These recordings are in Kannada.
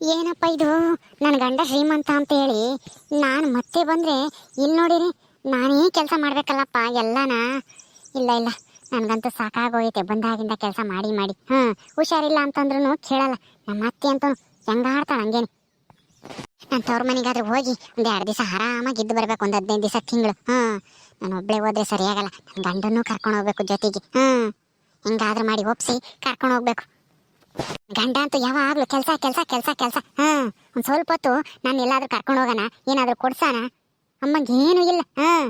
ಏನಪ್ಪ ಇದು? ನನ್ನ ಗಂಡ ಶ್ರೀಮಂತ ಅಂತ ಹೇಳಿ ನಾನು ಮತ್ತೆ ಬಂದರೆ ಇಲ್ಲಿ ನೋಡಿರಿ, ನಾನೇ ಕೆಲಸ ಮಾಡ್ಬೇಕಲ್ಲಪ್ಪ, ಎಲ್ಲಾನ. ಇಲ್ಲ ಇಲ್ಲ, ನನಗಂತೂ ಸಾಕಾಗೋಯ್ತೆ ಬಂದಾಗಿಂದ ಕೆಲಸ ಮಾಡಿ ಮಾಡಿ. ಹಾಂ, ಹುಷಾರಿಲ್ಲ ಅಂತಂದ್ರೂ ಕೇಳಲ್ಲ. ನಮ್ಮ ಅತ್ತೆ ಅಂತೂ ಹೆಂಗಾಡ್ತಾಳೆ ಹಂಗೇನೆ. ನಾನು ತವ್ರ ಮನೆಗಾದ್ರೆ ಹೋಗಿ ಒಂದು ಎರಡು ದಿವಸ ಆರಾಮಾಗಿ ಇದ್ದು ಬರ್ಬೇಕು, ಒಂದು ಹದಿನೈದು ದಿವಸ ತಿಂಗಳು. ಹಾಂ, ನಾನು ಒಬ್ಳೆ ಹೋದ್ರೆ ಸರಿಯಾಗಲ್ಲ. ನನ್ನ ಗಂಡನ್ನೂ ಕರ್ಕೊಂಡು ಹೋಗ್ಬೇಕು ಜೊತೆಗೆ. ಹಾಂ, ಹಿಂಗಾದ್ರೂ ಮಾಡಿ ಒಪ್ಸಿ ಕರ್ಕೊಂಡು ಹೋಗ್ಬೇಕು. ಗಂಡ ಅಂತ ಯಾವಾಗ್ಲೂ ಕೆಲಸ ಕೆಲಸ ಕೆಲಸ ಕೆಲಸ. ಹಾಂ, ಒಂದ್ ಸ್ವಲ್ಪ ಹೊತ್ತು ನಾನು ಎಲ್ಲಾದ್ರೂ ಕರ್ಕೊಂಡು ಹೋಗೋಣ, ಏನಾದ್ರೂ ಕೊಡ್ಸಾನ ಅಮ್ಮಂಗೆ ಏನೂ ಇಲ್ಲ, ಹಾಂ.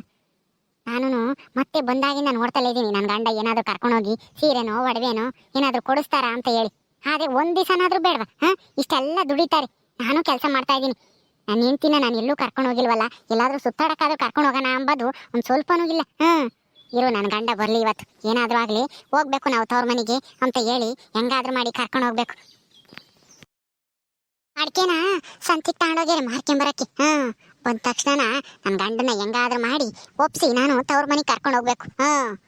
ನಾನು ಮತ್ತೆ ಬಂದಾಗಿಂದ ನೋಡ್ತಲೇ ಇದ್ದೀನಿ ನನ್ನ ಗಂಡ ಏನಾದ್ರೂ ಕರ್ಕೊಂಡೋಗಿ ಸೀರೆನೋ, ಒಡವೆನೋ ಏನಾದ್ರೂ ಕೊಡಿಸ್ತಾರಾ ಅಂತ ಹೇಳಿ. ಆದ್ರೆ ಒಂದ್ ದಿವಸನಾದ್ರೂ ಬೇಡವಾ, ಹಾಂ? ಇಷ್ಟೆಲ್ಲ ದುಡಿತಾರೆ. ನಾನು ಕೆಲಸ ಮಾಡ್ತಾ ಇದ್ದೀನಿ ನಾನು ಹೆಂಡ್ತಿನ ನಾನು ಎಲ್ಲೂ ಕರ್ಕೊಂಡು ಹೋಗಿಲ್ವಲ್ಲ, ಎಲ್ಲಾದ್ರೂ ಸುತ್ತಾಡಕ್ಕಾದ್ರೂ ಕರ್ಕೊಂಡು ಹೋಗೋಣ ಅಂಬೋದು ಒಂದು ಸ್ವಲ್ಪನೂ ಇಲ್ಲ ಹ್ಮ್ ಇರು ನನ್ನ ಗಂಡ ಬರಲಿ ಇವತ್ತು ಏನಾದರೂ ಆಗಲಿ, ಹೋಗ್ಬೇಕು ನಾವು ತವ್ರ ಮನೆಗೆ ಅಂತ ಹೇಳಿ ಹೆಂಗಾದ್ರೂ ಮಾಡಿ ಕರ್ಕೊಂಡು ಹೋಗ್ಬೇಕು. ಅಡ್ಕೆನ ಸಂತಿಗೆ ತಗೊಂಡೋಗ್ಯಾರ ಮಾರ್ಕೊಂಬರಕ್ಕೆ ಹಾಂ, ಬಂದ ತಕ್ಷಣ ನನ್ನ ಗಂಡನ ಹೆಂಗಾದ್ರೂ ಮಾಡಿ ಒಪ್ಸಿ ನಾನು ತವ್ರ ಮನೆಗೆ ಕರ್ಕೊಂಡು ಹೋಗ್ಬೇಕು. ಹಾಂ.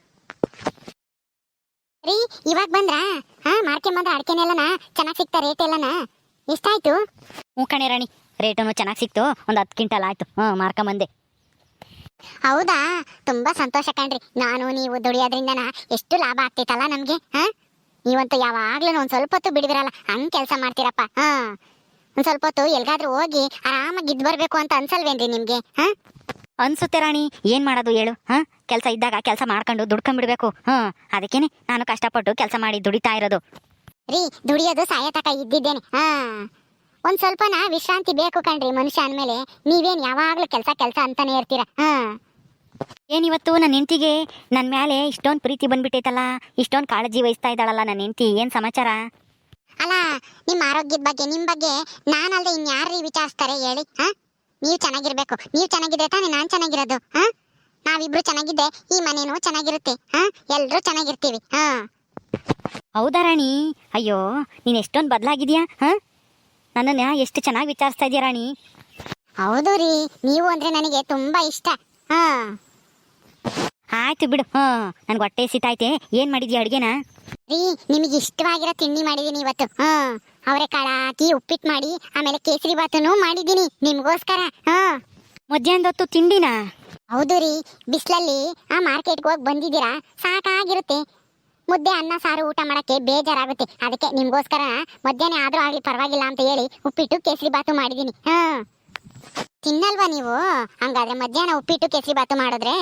ರೀ, ಇವಾಗ ಬಂದ್ರಾ? ಹಾ ಮಾರ್ಕೊಂಬಂದ್ರೆ ಅಡ್ಕೆನೆಲ್ಲನ ಚೆನ್ನಾಗಿ ಸಿಗ್ತಾ ರೇಟ್ ಎಲ್ಲನ? ಎಷ್ಟಾಯ್ತು? ಹ್ಞೂ ಕಣೆ ರಾಣಿ ರೇಟನ್ನು ಚೆನ್ನಾಗಿ ಸಿಕ್ತು. ಒಂದು ಹತ್ತು ಕ್ವಿಂಟಲ್ ಆಯ್ತು. ಹ್ಞೂ ಮಾರ್ಕೊಂಬಂದೆ ಹೌದಾ? ತುಂಬಾ ಸಂತೋಷ ಕಣ್ರಿ. ನಾನು ನೀವು ದುಡಿಯೋದ್ರಿಂದನ ಎಷ್ಟು ಲಾಭ ಆಗ್ತೈತಲ್ಲ ನಮ್ಗೆ ಹಾ? ನೀವಂತೂ ಯಾವಾಗ್ಲೂ ಒಂದ್ ಸ್ವಲ್ಪ ಹೊತ್ತು ಬಿಡಿದಿರಲ್ಲ ಹಂಗ್ ಕೆಲಸ ಮಾಡ್ತೀರಪ್ಪ ಹಾ? ಒಂದ್ ಸ್ವಲ್ಪ ಹೊತ್ತು ಎಲ್ಗಾದ್ರೂ ಹೋಗಿ ಆರಾಮಾಗಿ ಇದ್ ಬರ್ಬೇಕು ಅಂತ ಅನ್ಸಲ್ವೇನ್ರಿ ನಿಮ್ಗೆ ಹಾ? ಅನ್ಸುತ್ತೆ ರಾಣಿ ಏನು ಮಾಡೋದು ಹೇಳು ಹಾಂ? ಕೆಲಸ ಇದ್ದಾಗ ಕೆಲಸ ಮಾಡ್ಕೊಂಡು ದುಡ್ಕೊಂಡ್ಬಿಡ್ಬೇಕು ಹ್ಞೂ ಅದಕ್ಕೇನೆ ನಾನು ಕಷ್ಟಪಟ್ಟು ಕೆಲಸ ಮಾಡಿ ದುಡಿತಾ ಇರೋದು. ರೀ ದುಡಿಯೋದು ಸಾಯತಕ ಇದ್ದಿದ್ದೇನೆ ಹಾ? ಒಂದ್ ಸ್ವಲ್ಪನ ವಿಶ್ರಾಂತಿ ಬೇಕು ಕಣ್ರಿ ಮನುಷ್ಯ ಅಂದ್ಮೇಲೆ. ನೀವೇನ್ ಯಾವಾಗ್ಲೂ ಕೆಲ್ಸ ಕೆಲ್ಸ ಅಂತಾನೆ ಇರ್ತೀರ. ಹಾ. ಏನಿವತ್ತು ನನ್ನ ಹೆಂಡತಿಗೆ? ನನ್ನ ಮೇಲೆ ಇಷ್ಟೊಂದು ಪ್ರೀತಿ ಬಂದ್ಬಿಟ್ಟೈತಲ್ಲ. ಇಷ್ಟೊಂದು ಕಾಳಜಿ ವಹಿಸ್ತಾ ಇದ್ದಾಳಲ್ಲ ನನ್ನ ಹೆಂಡತಿ. ಏನು ಸಮಾಚಾರ? ಅಲ್ಲ ನಿಮ್ಮ ಆರೋಗ್ಯದ ಬಗ್ಗೆ ನಿಮ್ಮ ಬಗ್ಗೆ ನಾನಲ್ಲದೆ ಇನ್ಯಾರ್ರಿ ವಿಚಾರಿಸ್ತಾರೆ ಹೇಳಿ. ಹಾ? ನೀವ್ ಚೆನ್ನಾಗಿರ್ಬೇಕು. ನೀವ್ ಚೆನ್ನಾಗಿದ್ರೆ ತಾನೇ ನಾನ್ ಚೆನ್ನಾಗಿರೋದು. ಹಾ? ನಾವಿಬ್ರು ಚೆನ್ನಾಗಿದ್ದೆ ಈ ಮನೇನು ಚೆನ್ನಾಗಿರುತ್ತೆ. ಹಾ? ಎಲ್ಲರೂ ಚೆನ್ನಾಗಿರ್ತೀವಿ. ಹಾ. ಹೌದಾ ರಾಣಿ? ಅಯ್ಯೋ ನೀನು ಎಷ್ಟೊಂದು ಬದಲಾಗಿದ್ಯಾ? ಹಾಂ? ನನ್ನನ್ನು ಎಷ್ಟು ಚೆನ್ನಾಗಿ ವಿಚಾರಿಸ್ತಾ ಇದೆಯಾ ರಾಣಿ? ಹೌದು ರೀ ನೀವು ಅಂದ್ರೆ ನನಗೆ ತುಂಬಾ ಇಷ್ಟ. ಹಾ. ಆಯ್ತು ಬಿಡು ಹಾಂ. ನನಗೆ ಹೊಟ್ಟೆ ಸಿತಾಯ್ತೆ ಏನ್ ಮಾಡಿದ್ಯಾ ಅಡುಗೆನ? ರೀ ನಿಮಗೆ ಇಷ್ಟವಾಗಿರೋ ತಿಂಡಿ ಮಾಡಿದೀನಿ ಇವತ್ತು. ಹಾ. ಅವರೆಕಾಳು ಹಾಕಿ ಉಪ್ಪಿಟ್ಟು ಮಾಡಿ ಆಮೇಲೆ ಕೇಸರಿ ಬಾತನು ಮಾಡಿದೀನಿ ನಿಮಗೋಸ್ಕರ ಹಾ. ಮಧ್ಯಾಹ್ನದ ಹೊತ್ತು ತಿಂಡಿನಾ? ಹೌದು ರೀ ಬಿಸಿಲಲ್ಲಿ ಆ ಮಾರ್ಕೆಟ್ಗೆ ಹೋಗಿ ಬಂದಿದ್ದೀರಾ ಸಾಕಾಗಿರುತ್ತೆ. ಮುದ್ದೆ ಅನ್ನ ಸಾರು ಊಟ ಮಾಡಕ್ಕೆ ಬೇಜಾರಾಗುತ್ತೆ. ಅದಕ್ಕೆ ನಿಮ್ಗೋಸ್ಕರ ಮಧ್ಯಾಹ್ನ ಆದ್ರೂ ಆಗ್ಲಿ ಪರವಾಗಿಲ್ಲ ಅಂತ ಹೇಳಿ ಉಪ್ಪಿಟ್ಟು ಕೇಸರಿ ಬಾತು ಮಾಡಿದೀನಿ ಹ. ತಿನ್ನಲ್ವಾ ನೀವು? ಹಂಗಾದ್ರೆ ಮಧ್ಯಾಹ್ನ ಉಪ್ಪಿಟ್ಟು ಕೇಸರಿ ಬಾತು ಮಾಡಿದ್ರೆ?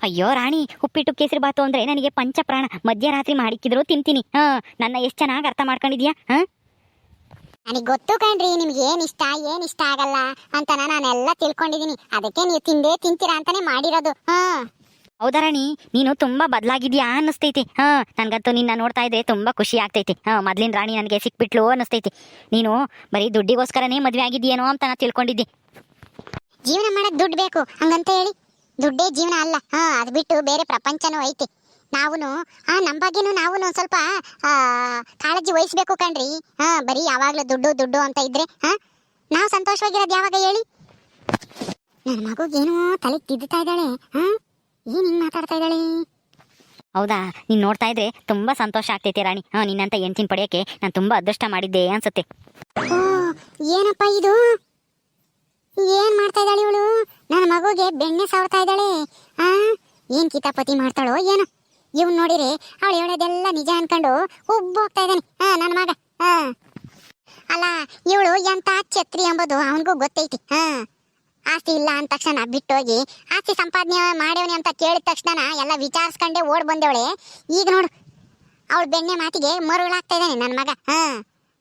ಅಯ್ಯೋ ರಾಣಿ ಉಪ್ಪಿಟ್ಟು ಕೇಸರಿ ಬಾತು ಅಂದ್ರೆ ನನಗೆ ಪಂಚಪ್ರಾಣ. ಮಧ್ಯರಾತ್ರಿ ಮಾಡಿಕ್ಕಿದ್ರು ತಿಂತೀನಿ. ಹ ನನ್ನ ಎಷ್ಟು ಚೆನ್ನಾಗಿ ಅರ್ಥ ಮಾಡ್ಕೊಂಡಿದ್ಯಾ? ಹ? ನನಗೆ ಗೊತ್ತು ಕಣ್ರಿ ನಿಮ್ಗೆ ಏನ್ ಇಷ್ಟ ಏನು ಇಷ್ಟ ಆಗಲ್ಲ ಅಂತ ನಾನೆಲ್ಲ ತಿಳ್ಕೊಂಡಿದೀನಿ ಅದಕ್ಕೆ ನೀವು ತಿಂದೇ ತಿಂತೀರಾ ಅಂತಾನೆ ಮಾಡಿರೋದು. ಹಾ. ಹೌದಾ ರಾಣಿ? ನೀನು ತುಂಬಾ ಬದಲಾಗಿದ್ಯಾ ಅನ್ನಿಸ್ತೈತಿ. ಹಾ, ನನ್ಗಂತೂ ನಿನ್ನ ನೋಡ್ತಾ ಇದ್ರೆ ತುಂಬಾ ಖುಷಿ ಆಗ್ತೈತಿ. ಹಾ, ಮೊದ್ಲಿನ ರಾಣಿ ನನಗೆ ಸಿಕ್ಬಿಟ್ಲು ಅನ್ನಿಸ್ತೈತಿ. ನೀನು ಬರೀ ದುಡ್ಡಿಗೋಸ್ಕರನೇ ಮದ್ವೆ ಆಗಿದ್ಯೇನೋ ಅಂತ ನಾ ತಿಳ್ಕೊಂಡಿದ್ದೆ. ಜೀವನ ಮಾಡಕ್ ದುಡ್ಡು ಬೇಕು, ಹಂಗಂತ ಹೇಳಿ. ದುಡ್ಡೇ ಜೀವನ ಅಲ್ಲ. ಹಾ, ಅದ್ ಬಿಟ್ಟು ಬೇರೆ ಪ್ರಪಂಚನೂ ಐತಿ. ನಾವು ಆ ನಮ್ಮ ಬಗ್ಗೆನೂ ನಾವು ಒಂದ್ ಸ್ವಲ್ಪ ಕಾಳಜಿ ವಹಿಸ್ಬೇಕು ಕಣ್ರಿ. ಹಾ, ಬರೀ ಯಾವಾಗ್ಲೂ ದುಡ್ಡು ದುಡ್ಡು ಅಂತ ಇದ್ರೆ, ಹಾ? ನಾವು ಸಂತೋಷವಾಗಿರೋದು ಯಾವಾಗ ಹೇಳಿ? ನನ್ನ ಮಗುಗೇನೋ ತಲೆ ತಿದ್ದುತ್ತಾ ಇದ್ದಾಳೆ, ಹಾ? ಏನ್ ಹಿಂಗ್ ಮಾತಾಡ್ತಾ ಇದ್ದಾಳೆ? ಹೌದಾ ನೀನ್ ನೋಡ್ತಾ ಇದ್ರೆ ತುಂಬಾ ಸಂತೋಷ ಆಗ್ತೈತೆ ರಾಣಿ. ಹಾ ನಿನ್ನಂತ ಹೆಂಡ್ತಿನ ಪಡೆಯಕ್ಕೆ ನಾನು ತುಂಬಾ ಅದೃಷ್ಟ ಮಾಡಿದ್ದೆ ಅನ್ಸುತ್ತೆ. ಏನಪ್ಪ ಇದು? ಏನ್ ಮಾಡ್ತಾ ಇದ್ದಾಳೆ ಇವಳು? ನನ್ನ ಮಗುಗೆ ಬೆಣ್ಣೆ ಸಾವ್ತಾ ಇದ್ದಾಳೆ. ಆ ಏನ್ ಕಿತಾಪತಿ ಮಾಡ್ತಾಳೋ ಏನು. ಇವ್ ನೋಡಿರಿ ಅವಳು ಹೇಳೋದೆಲ್ಲ ನಿಜ ಅನ್ಕೊಂಡು ಉಬ್ಬೋಗ್ತಾ ಇದ್ದಾನೆ. ಹಾ ನನ್ನ ಮಗ. ಹಾ. ಅಲ್ಲ ಇವಳು ಎಂತ ಛತ್ರಿ ಎಂಬುದು ಅವನಿಗೂ ಗೊತ್ತೈತಿ. ಹಾ. ಆಸ್ತಿ ಇಲ್ಲ ಅಂದ ತಕ್ಷಣ ಬಿಟ್ಟೋಗಿ ಆಸ್ತಿ ಸಂಪಾದನೆ ಮಾಡೇವನಿ ಅಂತ ಕೇಳಿದ ತಕ್ಷಣ ಎಲ್ಲ ವಿಚಾರಿಸ್ಕೊಂಡೆ ಓಡ್ ಬಂದೇವಳೆ. ಈಗ ನೋಡು ಅವಳು ಬೆಣ್ಣೆ ಮಾತಿಗೆ ಮರುಳಾಗ್ತಾ ಇದ್ದಾನೆ ನನ್ನ ಮಗ. ಹಾ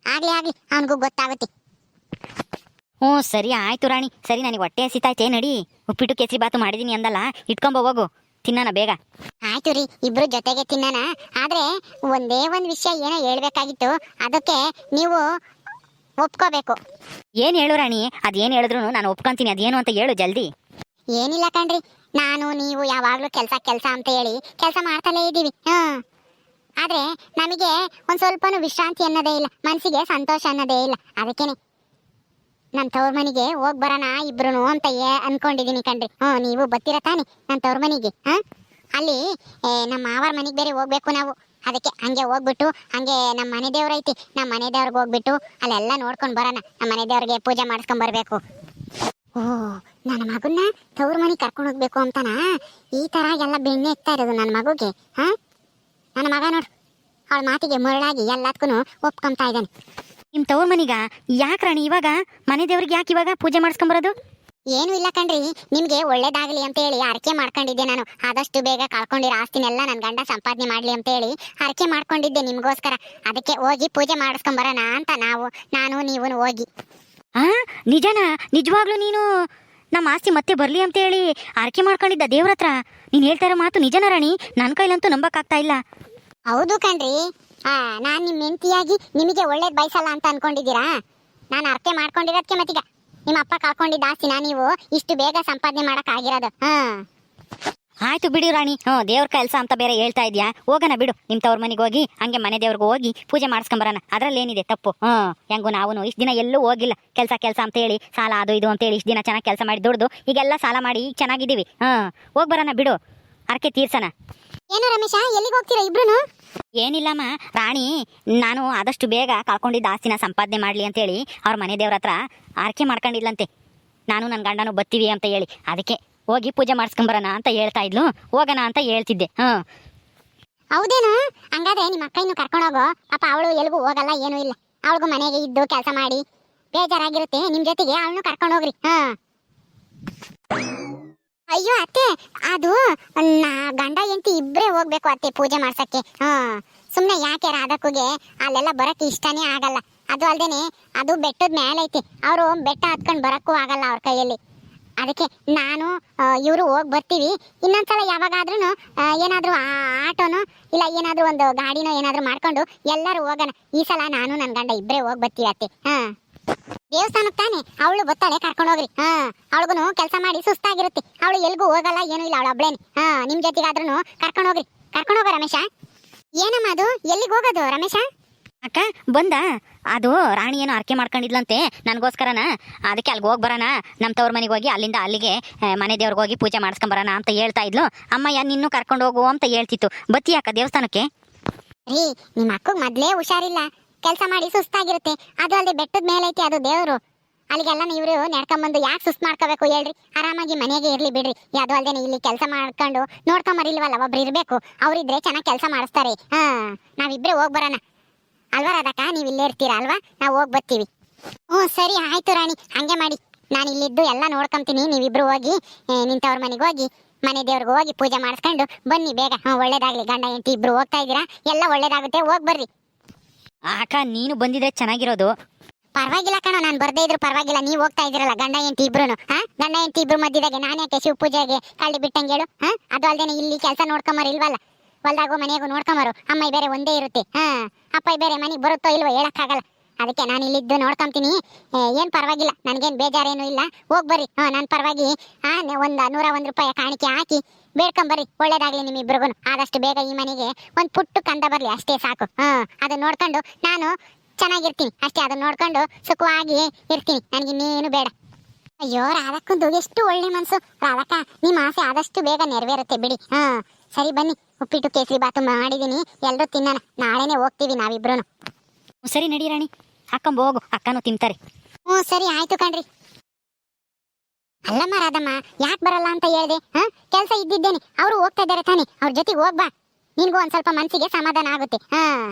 ಆಗ್ಲಿ ಆಗ್ಲಿ ಅವನಿಗೂ ಗೊತ್ತಾಗುತ್ತೆ. ಹ್ಞೂ ಸರಿ ಆಯ್ತು ರಾಣಿ. ಸರಿ ನನಗೆ ಹೊಟ್ಟೆ ಹಸಿತಾಯ್ತೆ ನಡಿ. ಉಪ್ಪಿಟ್ಟು ಕೇಸರಿ ಬಾತು ಮಾಡಿದೀನಿ ಅಂದಲ್ಲ ಇಟ್ಕೊಂಬ ಹೋಗು. ತಿನ್ನೋಣ ಬೇಗ. ಆಯ್ತು ರೀ ಇಬ್ರು ಜೊತೆಗೆ ತಿನ್ನೋಣ. ಆದ್ರೆ ಒಂದೇ ಒಂದ್ ವಿಷಯ ಏನೋ ಹೇಳ್ಬೇಕಾಗಿತ್ತು. ಅದಕ್ಕೆ ನೀವು ಒಪ್ಕೋಬೇಕು. ಏನು ಹೇಳು ರಾಣಿ? ಅದೇನು ಹೇಳಿದ್ರು ನಾನು ಒಪ್ಕೊಂತೀನಿ. ಅದೇನು ಅಂತ ಹೇಳು ಜಲ್ದಿ. ಏನಿಲ್ಲ ಕಣ್ರಿ. ನಾನು ನೀವು ಯಾವಾಗ್ಲೂ ಕೆಲಸ ಕೆಲ್ಸ ಅಂತ ಹೇಳಿ ಕೆಲಸ ಮಾಡ್ತಲೇ ಇದ್ದೀವಿ. ಹಾ. ಆದ್ರೆ ನಮಗೆ ಒಂದ್ ಸ್ವಲ್ಪನೂ ವಿಶ್ರಾಂತಿ ಅನ್ನೋದೇ ಇಲ್ಲ. ಮನಸ್ಸಿಗೆ ಸಂತೋಷ ಅನ್ನೋದೇ ಇಲ್ಲ. ಅದಕ್ಕೇನೆ. ನನ್ನ ತವ್ರ ಮನೆಗೆ ಹೋಗ್ ಬರೋಣ ಇಬ್ರು ಅಂತ ಏ ಅನ್ಕೊಂಡಿದೀನಿ ಕಣ್ರಿ. ಹ್ಞೂ ನೀವು ಬರ್ತೀರ ತಾನೆ ನನ್ನ ತವ್ರ ಮನೆಗೆ ಹಾ. ಅಲ್ಲಿ ಏ, ನಮ್ಮ ಮಾವರ ಮನೆಗೆ ಬೇರೆ ಹೋಗ್ಬೇಕು ನಾವು. ಅದಕ್ಕೆ ಹಂಗೆ ಹೋಗ್ಬಿಟ್ಟು, ಹಂಗೆ ನಮ್ಮ ಮನೆ ದೇವ್ರೈತಿ ನಮ್ಮ ಮನೆ ದೇವ್ರಿಗೆ ಹೋಗ್ಬಿಟ್ಟು ಅಲ್ಲೆಲ್ಲ ನೋಡ್ಕೊಂಡು ಬರೋಣ. ನಮ್ಮ ಮನೆ ದೇವ್ರಿಗೆ ಪೂಜೆ ಮಾಡ್ಸ್ಕೊಂಡ್ ಬರಬೇಕು. ಓ, ನನ್ನ ಮಗನ್ನ ತವ್ರ ಮನೆ ಕರ್ಕೊಂಡು ಹೋಗ್ಬೇಕು ಅಂತಾನ? ಈ ತರ ಎಲ್ಲ ಬೆಣ್ಣೆ ಇಕ್ತಾ ಇರೋದು ನನ್ನ ಮಗುಗೆ, ಹಾ? ನನ್ನ ಮಗ ನೋಡು, ಅವಳ ಮಾತಿಗೆ ಮರಳಾಗಿ ಎಲ್ಲದಕ್ಕೂ ಒಪ್ಕೊಂತಾ ಇದ್ದಾನೆ. ನಿಮ್ಮ ತವ್ರ ಮನೆಗ ಯಾಕೆ ರಾಣಿ ಇವಾಗ ಮನೆ ದೇವ್ರಿಗೆ ಯಾಕೆ ಇವಾಗ ಪೂಜೆ ಮಾಡಿಸ್ಕೊಂಬರೋದು ಏನು ಇಲ್ಲ ಕಣ್ರಿ. ನಿಮ್ಗೆ ಒಳ್ಳೇದಾಗ್ಲಿ ಅಂತ ಹೇಳಿ ಹರಕೆ ಮಾಡ್ಕೊಂಡಿದ್ದೆ ನಾನು. ಆದಷ್ಟು ಬೇಗ ಕಳ್ಕೊಂಡಿರೋ ಆಸ್ತಿನೆಲ್ಲ ನನ್ನ ಗಂಡ ಸಂಪಾದನೆ ಮಾಡ್ಲಿ ಅಂತ ಹೇಳಿ ಹರಕೆ ಮಾಡ್ಕೊಂಡಿದ್ದೆ ನಿಮ್ಗೋಸ್ಕರ. ಅದಕ್ಕೆ ಹೋಗಿ ಪೂಜೆ ಮಾಡಿಸ್ಕೊಂಬರೋಣ ಅಂತ ನಾವು ನಾನು ನೀವು ಹೋಗಿ. ಆ? ನಿಜನ? ನಿಜವಾಗ್ಲೂ ನೀನು ನಮ್ಮ ಆಸ್ತಿ ಮತ್ತೆ ಬರ್ಲಿ ಅಂತ ಹೇಳಿ ಹರಕೆ ಮಾಡ್ಕೊಂಡಿದ್ದ ದೇವ್ರ ಹತ್ರ? ನೀನು ಹೇಳ್ತಾ ಇರೋ ಮಾತು ನಿಜನ ರಾಣಿ? ನನ್ನ ಕೈಲಂತೂ ನಂಬಕ್ಕಾಗ್ತಾ ಇಲ್ಲ. ಹೌದು ಕಣ್ರಿ. ಆ ನಾನ್ ನಿಮ್ ಹೆಂಡತಿಯಾಗಿ ನಿಮಗೆ ಒಳ್ಳೇದ್ ಬಯಸಲ್ಲ ಅಂತ ಅನ್ಕೊಂಡಿದ್ದೀರಾ? ನಾನು ಅರ್ಕೆ ಮಾಡ್ಕೊಂಡಿರೋದಕ್ಕೆ ಮತ್ತೀಗ ನಿಮ್ಮ ಅಪ್ಪ ಕಳ್ಕೊಂಡಿದ್ದ ಆಸ್ತಿನ ನೀವು ಇಷ್ಟು ಬೇಗ ಸಂಪಾದನೆ ಮಾಡಕ್ ಆಗಿರೋದು. ಹಾ. ಆಯ್ತು ಬಿಡು ರಾಣಿ. ಹ್ಞೂ ದೇವ್ರ ಕೆಲಸ ಅಂತ ಬೇರೆ ಹೇಳ್ತಾ ಇದ್ಯಾ? ಹೋಗೋಣ ಬಿಡು. ನಿಮ್ಮ ತವ್ರ ಮನೆಗೆ ಹೋಗಿ ಹಂಗೆ ಮನೆ ದೇವ್ರಿಗೆ ಹೋಗಿ ಪೂಜೆ ಮಾಡಿಸ್ಕೊಂಬರೋಣ. ಅದ್ರಲ್ಲಿ ಏನಿದೆ? ತಪ್ಪು. ಹ್ಞೂ ಹೆಂಗು ನಾವು ಇಷ್ಟು ದಿನ ಎಲ್ಲೂ ಹೋಗಿಲ್ಲ. ಕೆಲಸ ಕೆಲಸ ಅಂತ ಹೇಳಿ ಸಾಲ ಅದು ಇದು ಅಂತೇಳಿ ಇಷ್ಟು ದಿನ ಚೆನ್ನಾಗಿ ಕೆಲಸ ಮಾಡಿ ದುಡ್ದು ಈಗೆಲ್ಲ ಸಾಲ ಮಾಡಿ ಈಗ ಚೆನ್ನಾಗಿದ್ದೀವಿ. ಹ್ಞೂ ಹೋಗಿ ಬರೋಣ ಬಿಡು. ಅರ್ಕೆ ತೀರ್ಸೋಣ. ಏನು ರಮೇಶ ಎಲ್ಲಿಗೆ ಹೋಗ್ತೀರಾ ಇಬ್ರು ಏನಿಲ್ಲಮ್ಮ ರಾಣಿ, ನಾನು ಆದಷ್ಟು ಬೇಗ ಕಳ್ಕೊಂಡಿದ್ದ ಆಸ್ತಿನ ಸಂಪಾದನೆ ಮಾಡಲಿ ಅಂತೇಳಿ ಅವ್ರ ಮನೆ ದೇವ್ರ ಹತ್ರ ಆರ್ಕೆ ಮಾಡ್ಕೊಂಡಿದ್ಲಂತೆ. ನಾನು ನನ್ನ ಗಂಡನು ಬತ್ತೀವಿ ಅಂತ ಹೇಳಿ. ಅದಕ್ಕೆ ಹೋಗಿ ಪೂಜೆ ಮಾಡಿಸ್ಕೊಂಬರೋಣ ಅಂತ ಹೇಳ್ತಾ ಇದ್ಲು. ಹೋಗೋಣ ಅಂತ ಹೇಳ್ತಿದ್ದೆ. ಹಾಂ ಹೌದೇನು? ಹಂಗಾದ್ರೆ ನಿಮ್ಮ ಅಕ್ಕ ಇನ್ನು ಕರ್ಕೊಂಡು ಹೋಗೋ. ಪಾಪ ಅವಳು ಎಲ್ಗೂ ಹೋಗಲ್ಲ, ಏನೂ ಇಲ್ಲ. ಅವಳಿಗೂ ಮನೆಗೆ ಇದ್ದು ಕೆಲಸ ಮಾಡಿ. ಬೇಜಾರಾಗಿರುತ್ತೆ. ನಿಮ್ಮ ಜೊತೆಗೆ ಅವಳನ್ನು ಕರ್ಕೊಂಡು ಹೋಗ್ರಿ. ಹಾ ಅಯ್ಯೋ ಅತ್ತೆ, ಅದು, ನಾ ಗಂಡ ಎಂತಿ ಇಬ್ರೇ ಹೋಗ್ಬೇಕು ಅತ್ತೆ ಪೂಜೆ ಮಾಡ್ಸಕ್ಕೆ. ಹಾ, ಸುಮ್ನೆ ಯಾಕೆ ರಾಧಕ್ಕೂಗೆ ಅಲ್ಲೆಲ್ಲ ಬರಕ್ಕೆ ಇಷ್ಟನೇ ಆಗಲ್ಲ. ಅದು ಅಲ್ದೇನೆ, ಅದು ಬೆಟ್ಟದ ಮೇಲೆ ಐತಿ ಅವರು ಬೆಟ್ಟ ಹತ್ಕೊಂಡ್ ಬರಕ್ಕೂ ಆಗಲ್ಲ ಅವ್ರ ಕೈಯಲ್ಲಿ. ಅದಕ್ಕೆ ನಾನು ಇವರು ಹೋಗಿ ಬರ್ತೀವಿ. ಇನ್ನೊಂದ್ಸಲ ಯಾವಾಗಾದ್ರೂ ಏನಾದರೂ ಆಟೋನೋ, ಇಲ್ಲ ಏನಾದರೂ ಒಂದು ಗಾಡಿನೋ ಏನಾದರೂ ಮಾಡ್ಕೊಂಡು ಎಲ್ಲರೂ ಹೋಗೋಣ. ಈ ಸಲ ನಾನು ನನ್ನ ಗಂಡ ಇಬ್ಬರೇ ಹೋಗಿ ಬರ್ತೀವಿ ಅತ್ತೆ. ಹಾ. ದೇವಸ್ಥಾನಕ್ಕೆ ತಾನೆ? ಅವಳು ಬತ್ತಾಳೆ ಕರ್ಕೊಂಡು ಹೋಗ್ರಿ. ಹಾ ಅವಳಿಗೂ ಕೆಲಸ ಮಾಡಿ ಸುಸ್ತಾಗಿರುತ್ತೆ. ಅವಳು ಎಲ್ಗೂ ಹೋಗಲ್ಲ ಏನೂ ಇಲ್ಲ ಅವಳು ಒಬ್ಳೇನೆ. ಹಾ ನಿಮ್ ಜೊತೆಗಾದ್ರೂ ಕರ್ಕೊಂಡು ಹೋಗ್ರಿ. ಕರ್ಕೊಂಡು ಹೋಗ ರಮೇಶ? ಏನಮ್ಮ ಅದು? ಎಲ್ಲಿಗೆ ಹೋಗೋದು ರಮೇಶ? ಅಕ್ಕ ಬಂದ. ಅದು ರಾಣಿ ಏನೋ ಅರ್ಕೆ ಮಾಡ್ಕೊಂಡಿದ್ಲಂತೆ ನನಗೋಸ್ಕರನ. ಅದಕ್ಕೆ ಅಲ್ಲಿಗೆ ಹೋಗಿ ಬರೋಣ. ನಮ್ಮ ತವ್ರ ಮನೆಗೆ ಹೋಗಿ ಅಲ್ಲಿಂದ ಅಲ್ಲಿಗೆ ಮನೆ ದೇವ್ರಿಗೆ ಹೋಗಿ ಪೂಜೆ ಮಾಡಿಸ್ಕೊಂಬರೋಣ ಅಂತ ಹೇಳ್ತಾ ಇದ್ಲು. ಅಮ್ಮಯ್ಯ ನಿನ್ನೂ ಕರ್ಕೊಂಡು ಹೋಗು ಅಂತ ಹೇಳ್ತಿತ್ತು. ಬತ್ತಿ ಅಕ್ಕ ದೇವಸ್ಥಾನಕ್ಕೆ? ರೀ ನಿಮ್ಮ ಅಕ್ಕಗೆ ಮೊದಲೇ ಹುಷಾರಿಲ್ಲ. ಕೆಲಸ ಮಾಡಿ ಸುಸ್ತಾಗಿರುತ್ತೆ. ಅದು ಅಲ್ಲದೆ ಬೆಟ್ಟದ ಮೇಲೆ ಐತಿ ಅದು ದೇವರು. ಅಲ್ಲಿಗೆಲ್ಲ ಇವರು ನಡ್ಕೊಂಬಂದು ಯಾಕೆ ಸುಸ್ತು ಮಾಡ್ಕೋಬೇಕು ಹೇಳ್ರಿ? ಆರಾಮಾಗಿ ಮನೆಗೆ ಇರಲಿ ಬಿಡ್ರಿ. ಅದು ನೀವು ಇಲ್ಲಿ ಕೆಲಸ ಮಾಡ್ಕೊಂಡು ನೋಡ್ಕೊಂಬರಿಲ್ವಲ್ಲ, ಒಬ್ರು ಇರಬೇಕು. ಅವ್ರಿದ್ರೆ ಚೆನ್ನಾಗಿ ಕೆಲಸ ಮಾಡಿಸ್ತಾರೆ. ಹಾ, ನಾವಿಬ್ರೇ ಹೋಗಿ ಬರೋಣ. ಅಲ್ವಾ ರಾಧಕ್ಕ ನೀವು ಇಲ್ಲೇ ಇರ್ತೀರಾ ಅಲ್ವಾ? ನಾವು ಹೋಗಿ ಬರ್ತೀವಿ. ಹ್ಞೂ, ಸರಿ, ಆಯ್ತು ರಾಣಿ. ಹಾಗೆ ಮಾಡಿ. ನಾನು ಇಲ್ಲಿದ್ದು ಎಲ್ಲ ನೋಡ್ಕೊಂತೀನಿ. ನೀವಿಬ್ರು ಹೋಗಿ ನಿಂತವ್ರ ಮನೆಗೆ ಹೋಗಿ, ಮನೆ ದೇವ್ರಿಗೆ ಹೋಗಿ ಪೂಜೆ ಮಾಡಿಸ್ಕೊಂಡು ಬನ್ನಿ ಬೇಗ. ಹ್ಞೂ, ಒಳ್ಳೇದಾಗಲಿ ಗಂಡ ಹೆಂಡತಿ ಇಬ್ರು ಹೋಗ್ತಾ ಇದ್ದೀರಾ? ಎಲ್ಲ ಒಳ್ಳೇದಾಗುತ್ತೆ. ಹೋಗಿ ಬರ್ರಿ. ಅಕ್ಕ ನೀನು ಬಂದಿದ್ರೆ ಚೆನ್ನಾಗಿರೋದು. ಪರವಾಗಿಲ್ಲ ಕಣೋ, ನಾನು ಬರ್ದೇ ಇದ್ರು ಪರವಾಗಿಲ್ಲ. ನೀವು ಹೋಗ್ತಾ ಇದ್ದೀರಲ್ಲ, ಗಂಡ ಹೆಂಡತಿ ಇಬ್ರು ಹಾ ಗಂಡ ಹೆಂಡತಿ ಇಬ್ರು ಮಧ್ಯದಾಗೆ ನಾನು ಯಾಕೆ ಶಿವ ಪೂಜೆಗೆ ಕಳ್ಳಿ ಬಿಟ್ಟಂಗೆ ಹೇಳು ಹಾ ಅದು ಅಲ್ದೇನೆ ಇಲ್ಲಿ ಕೆಲಸ ನೋಡ್ಕೊಂಬರು ಇಲ್ವಲ್ಲ? ಹೊಲ್ದಾಗೋ ಮನೆಗೂ ನೋಡ್ಕೊಂಬರು. ಅಮ್ಮ ಬೇರೆ ಒಂದೇ ಇರುತ್ತೆ ಹಾ ಅಪ್ಪ ಬೇರೆ ಮನೆಗೆ ಬರುತ್ತೋ ಇಲ್ವೋ ಹೇಳಕ್ಕಾಗಲ್ಲ. ಅದಕ್ಕೆ ನಾನು ಇಲ್ಲಿದ್ದು ನೋಡ್ಕೊಂತೀನಿ. ಏನು ಪರವಾಗಿಲ್ಲ. ನನಗೇನು ಬೇಜಾರೇನು ಇಲ್ಲ. ಹೋಗ್ ಬರ್ರಿ. ಹಾ, ನಾನು ಪರವಾಗಿ, ಆ ಒಂದು ನೂರ ಒಂದು ರೂಪಾಯಿ ಕಾಣಿಕೆ ಹಾಕಿ ಬೇಡ್ಕೊಂಬರ್ರಿ ಒಳ್ಳೇದಾಗ್ಲಿ ನಿಮ್ಮಿಬ್ರಿಗೂ. ಆದಷ್ಟು ಬೇಗ ಈ ಮನೆಗೆ ಒಂದು ಪುಟ್ಟು ಕಂದ ಬರ್ಲಿ. ಅಷ್ಟೇ ಸಾಕು. ಹಾ ಅದನ್ನ ನೋಡ್ಕೊಂಡು ನಾನು ಚೆನ್ನಾಗಿರ್ತೀನಿ. ಅಷ್ಟೇ ಅದನ್ನ ನೋಡ್ಕೊಂಡು ಸುಖವಾಗಿ ಇರ್ತೀನಿ. ನನಗಿನ್ನೇನು ಬೇಡ. ಅಯ್ಯೋ ರಾಧಕ್ಕಂದು ಎಷ್ಟು ಒಳ್ಳೆ ಮನ್ಸು. ರಾಧಕ್ಕ ನಿಮ್ಮ ಆಸೆ ಆದಷ್ಟು ಬೇಗ ನೆರವೇರುತ್ತೆ ಬಿಡಿ. ಹಾ, ಸರಿ ಬನ್ನಿ. ಉಪ್ಪಿಟ್ಟು ಕೇಸರಿ ಬಾತು ಮಾಡಿದೀನಿ. ಎಲ್ಲರೂ ತಿನ್ನೋಣ. ನಾಳೆನೆ ಹೋಗ್ತೀವಿ ನಾವಿಬ್ರು ಸರಿ ನಡಿ ರಾಣಿ. ಅಕ್ಕಂಬ ಹೋಗು, ಅಕ್ಕನೂ ತಿಂತಾರೆ. ಹ್ಞೂ ಸರಿ, ಆಯ್ತು ಕಣ್ರಿ. ಅಲ್ಲಮ್ಮ ರಾಧಮ್ಮ, ಯಾಕೆ ಬರಲ್ಲ ಅಂತ ಹೇಳ್ದೆ? ಹಾ? ಕೆಲಸ ಇದ್ದಿದ್ದೇನೆ. ಅವರು ಹೋಗ್ತಾ ಇದ್ದಾರೆ ತಾನೆ. ಅವ್ರ ಜೊತೆಗೆ ಹೋಗ್ಬಾ ನಿನ್ಗೂ ಒಂದ್ ಸ್ವಲ್ಪ ಮನ್ಸಿಗೆ ಸಮಾಧಾನ ಆಗುತ್ತೆ. ಹಾ.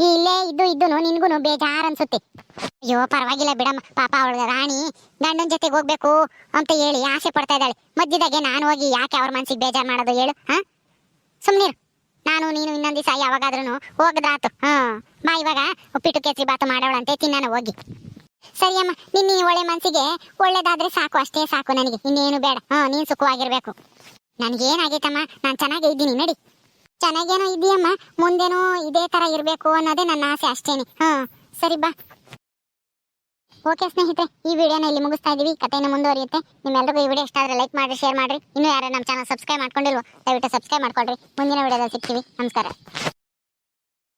ಇಲ್ಲೇ ಇದ್ದು ಇದ್ದು ನಿನ್ಗೂ ಬೇಜಾರ್ ಅನ್ಸುತ್ತೆ. ಅಯ್ಯೋ, ಪರವಾಗಿಲ್ಲ ಬಿಡಮ್ಮ. ಪಾಪ ಅವಳ ರಾಣಿ, ಗಂಡನ ಜೊತೆಗೆ ಹೋಗ್ಬೇಕು ಅಂತ ಹೇಳಿ ಆಸೆ ಪಡ್ತಾ ಇದ್ದಾಳೆ. ಮಧ್ಯದಾಗೆ ನಾನು ಹೋಗಿ ಯಾಕೆ ಅವ್ರ ಮನ್ಸಿಗೆ ಬೇಜಾರ್ ಮಾಡೋದು ಹೇಳು, ಹಾ? ಸುಮ್ನಿರು. ನಾನು, ನೀನು ಇನ್ನೊಂದ್ ದಿವಸ ಯಾವಾಗಾದ್ರೂ ಹೋಗದ್ರಾತು. ಹಾ ಬಾ ಇವಾಗ ಉಪ್ಪಿಟ್ಟು ಕೇಸರಿ ಬಾತು ಮಾಡೋಳಂತೆ, ತಿನ್ನೋಣ, ಹೋಗಿ. ಸರಿ ಅಮ್ಮ, ನಿನ್ನ ಒಳ್ಳೆ ಮನ್ಸಿಗೆ ಒಳ್ಳೇದಾದ್ರೆ ಸಾಕು, ಅಷ್ಟೇ ಸಾಕು ನನಗೆ. ಇನ್ನೇನು ಬೇಡ. ಹಾ ನೀನ್ ಸುಖವಾಗಿರ್ಬೇಕು. ನನಗೇನಾಗೈತಮ್ಮ? ನಾನು ಚೆನ್ನಾಗೇ ಇದ್ದೀನಿ, ನಡಿ. ಚೆನ್ನಾಗೇನೋ ಇದೆಯಮ್ಮ ಮುಂದೇನೋ ಇದೇ ತರ ಇರಬೇಕು ಅನ್ನೋದೇ ನನ್ನ ಆಸೆ ಅಷ್ಟೇನೆ. ಹಾ ಸರಿ, ಬಾ. ಓಕೆ ಸ್ನೇಹಿತರೆ, ಈ ವಿಡಿಯೋನ ಇಲ್ಲಿ ಮುಗಿಸ್ತಾ ಇದೀವಿ. ಕಥೆಯನ್ನು ಮುಂದುವರಿಯುತ್ತೆ. ನಿಮ್ಮೆಲ್ಲರಿಗೂ ಈ ವಿಡಿಯೋ ಇಷ್ಟ ಆದ್ರೆ ಲೈಕ್ ಮಾಡಿ ಶೇರ್ ಮಾಡ್ರಿ. ಇನ್ನೂ ಯಾರು ನಮ್ಮ ಚಾನಲ್ ಸಬ್ಸ್ಕ್ರೈಬ್ ಮಾಡ್ಕೊಂಡಿಲ್ವೋ, ದಯವಿಟ್ಟು ಸಬ್ಸ್ಕ್ರೈಬ್ ಮಾಡ್ಕೊಳ್ರಿ. ಮುಂದಿನ ವಿಡಿಯೋದಲ್ಲಿ ಸಿಗ್ತೀವಿ. ನಮಸ್ಕಾರ.